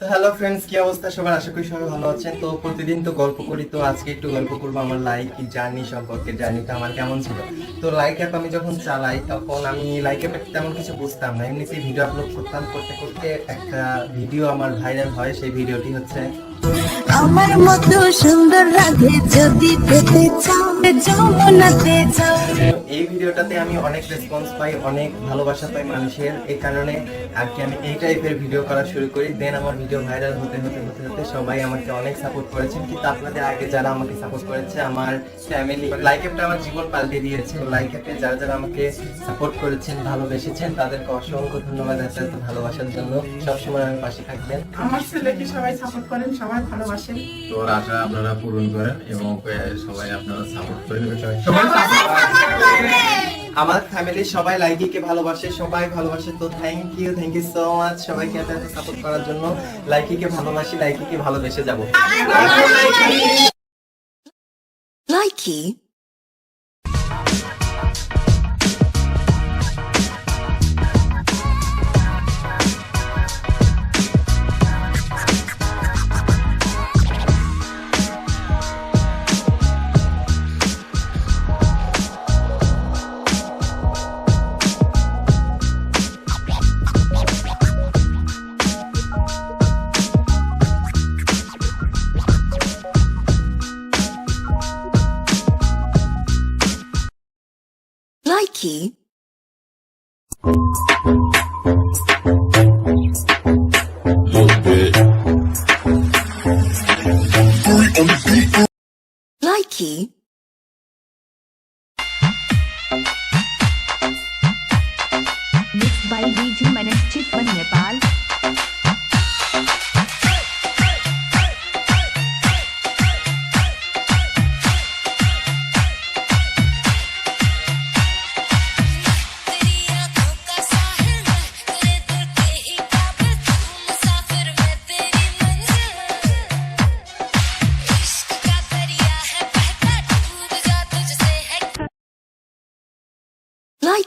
Hello friends কি অবস্থা? সবার আশা করি সবাই ভালো আছেন। তো প্রতিদিন তো গল্প করি, তো আজকে একটু গল্প করব আমার লাইক জার্নি সম্পর্কে জার্নিটা আমার কেমন ছিল। তো লাইক অ্যাপ আমি যখন চালাই, তখন আমি লাইক অ্যাপে তেমন কিছু বুঝতাম না। এমনিতেই ভিডিও আপলোড করতাম, করতে করতে একটা ভিডিও আমার ভাইরাল হয়, সেই ভিডিওটি হচ্ছে আমার মতো সুন্দর রাধে যদি পেতে চাও যমুনাতে যাও। এই ভিডিওটাতে আমি অনেক রেসপন্স পাই অনেক ভালোবাসা পাই মানুষের। এই কারণে আর কি আমি এই টাইপের ভিডিও করা শুরু করি। দেন আমার ভিডিও ভাইরাল হতে হতে হতে হতে সবাই আমাকে অনেক সাপোর্ট করেছেন কিন্তু আপনাদের আগে যারা আমাকে সাপোর্ট করেছে আমার ফ্যামিলি লাইক অ্যাপটা আমার জীবন পাল্টে দিয়েছে। লাইক অ্যাপে যারা যারা আমাকে সাপোর্ট করেছেন ভালোবেসেছেন তাদেরকে অসংখ্য ধন্যবাদ এত ভালোবাসার জন্য। সবসময় আমি পাশে থাকবেন। আমার ছেলেকে সবাই সাপোর্ট করেন সবাই ভালোবাসেন তোর আশা আপনারা পূরণ করেন এবং সবাই আপনারা সাপোর্ট করেন আমার ফ্যামিলি সবাই লাইকিকে ভালোবাসে সবাই ভালোবাসে তো thank you thank you so much সবাইকে এত এত সাপোর্ট করার জন্য। লাইকিকে ভালোবাসি লাইকিকে ভালোবেসে যাব। লাইকি লাইকি লাইকি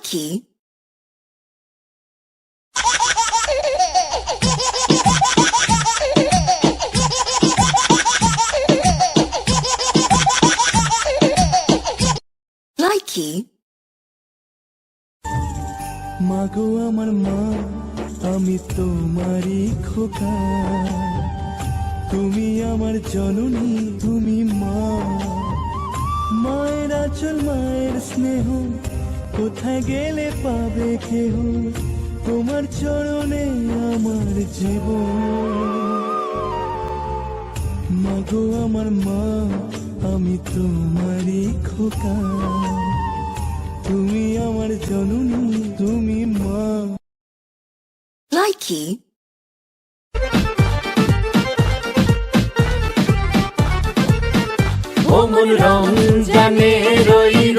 লাইকি মাগো আমার মা, আমি তোমারই খোকা। তুমি আমার জননী, তুমি মা। মায়ের আচল, মায়ের স্নেহ কোথায় গেলে পাবে কেহ? তোমার চরণে আমার জীবন। মাগো আমার মা আমি তোমারই খোকা। তুমি আমার জননী তুমি মা। লাইকি? অমন রমজানে রই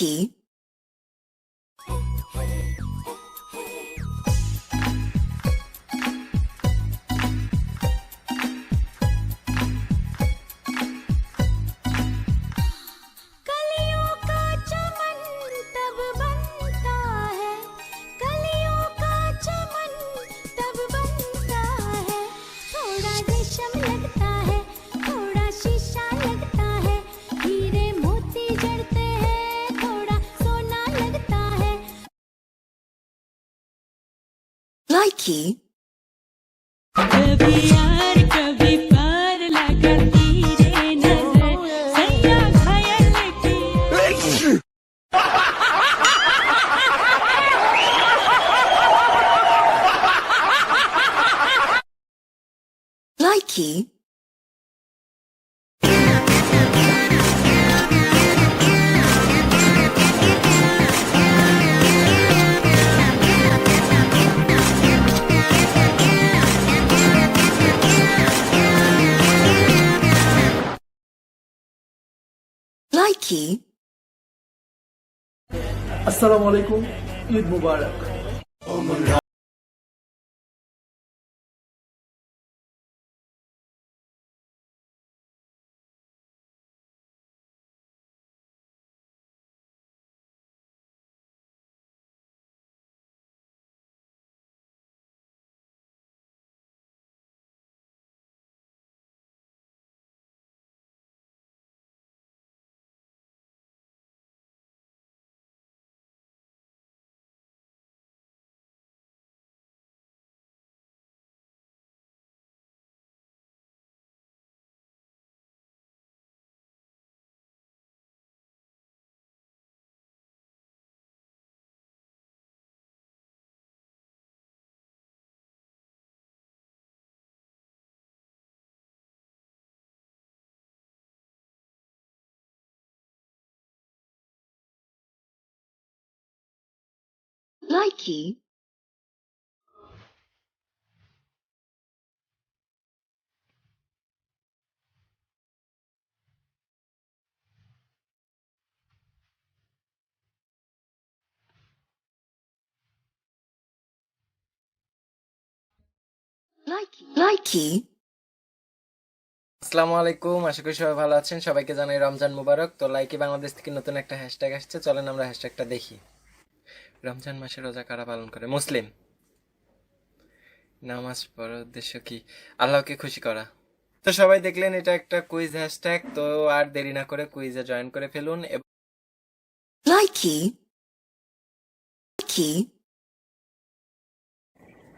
লাইকি লাইকি कभी Likey. আসসালামু আলাইকুম ঈদ মুবারক Likey. আসসালামু আলাইকুম আশা করি সবাই ভালো আছেন। সবাইকে জানাই রমজান মুবারক। তো লাইকি বাংলাদেশ থেকে নতুন একটা হ্যাশট্যাগ আসছে। চলেন আমরা হ্যাশট্যাগটা দেখি। রমজান মাসে রোজা কারা পালন করে? মুসলিম। নামাজ পড়ার উদ্দেশ্য কি? আল্লাহকে খুশি করা। তো সবাই দেখলেন এটা একটা কুইজ হ্যাশট্যাগ তো আর দেরি না করে কুইজে জয়েন করে ফেলুন এবং. Likey.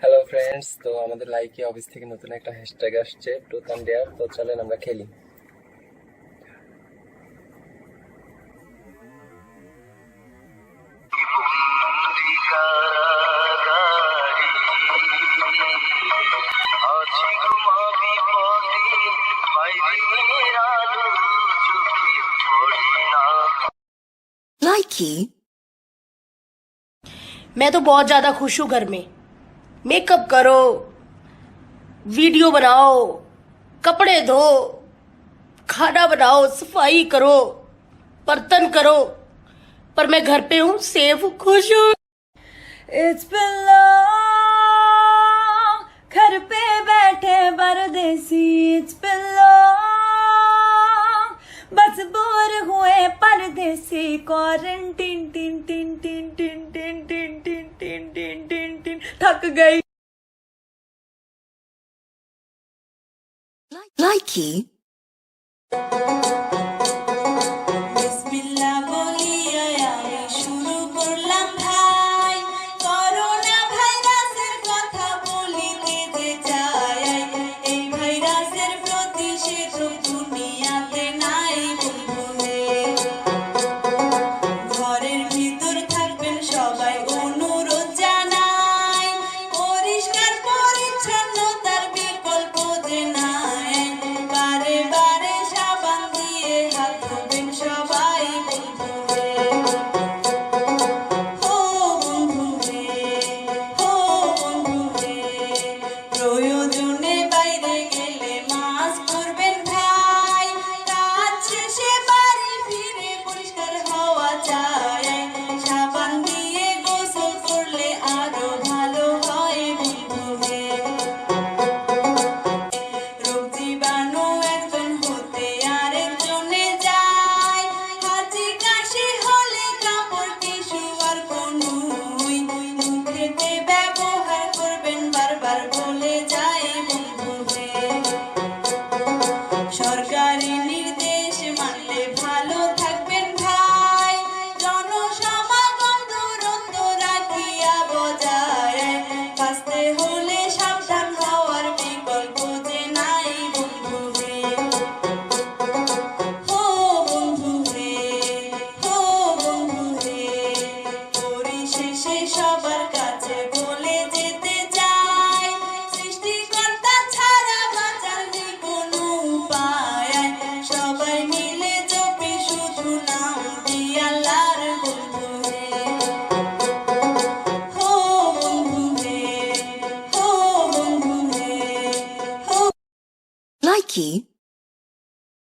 হ্যালো ফ্রেন্ডস তো আমাদের লাইকি অফিস থেকে নতুন একটা হ্যাশট্যাগ আসছে টুথ অ্যান্ড ডেয়ার তো চলেন আমরা খেলি। मैं तो बहुत ज़्यादा खुश हूँ घर में। मेकअप करो, वीडियो बनाओ, कपड़े धो, खाना बनाओ, सफ़ाई करो, बर्तन करो, पर मैं घर पे हूँ, सेफ़, खुश हूँ। It's been बैठे परदेसी It's been long बस बोर हुए परदेसी quarantine tin tin tin tin tin tin tin tin tin tin tin थक गई Likey. hold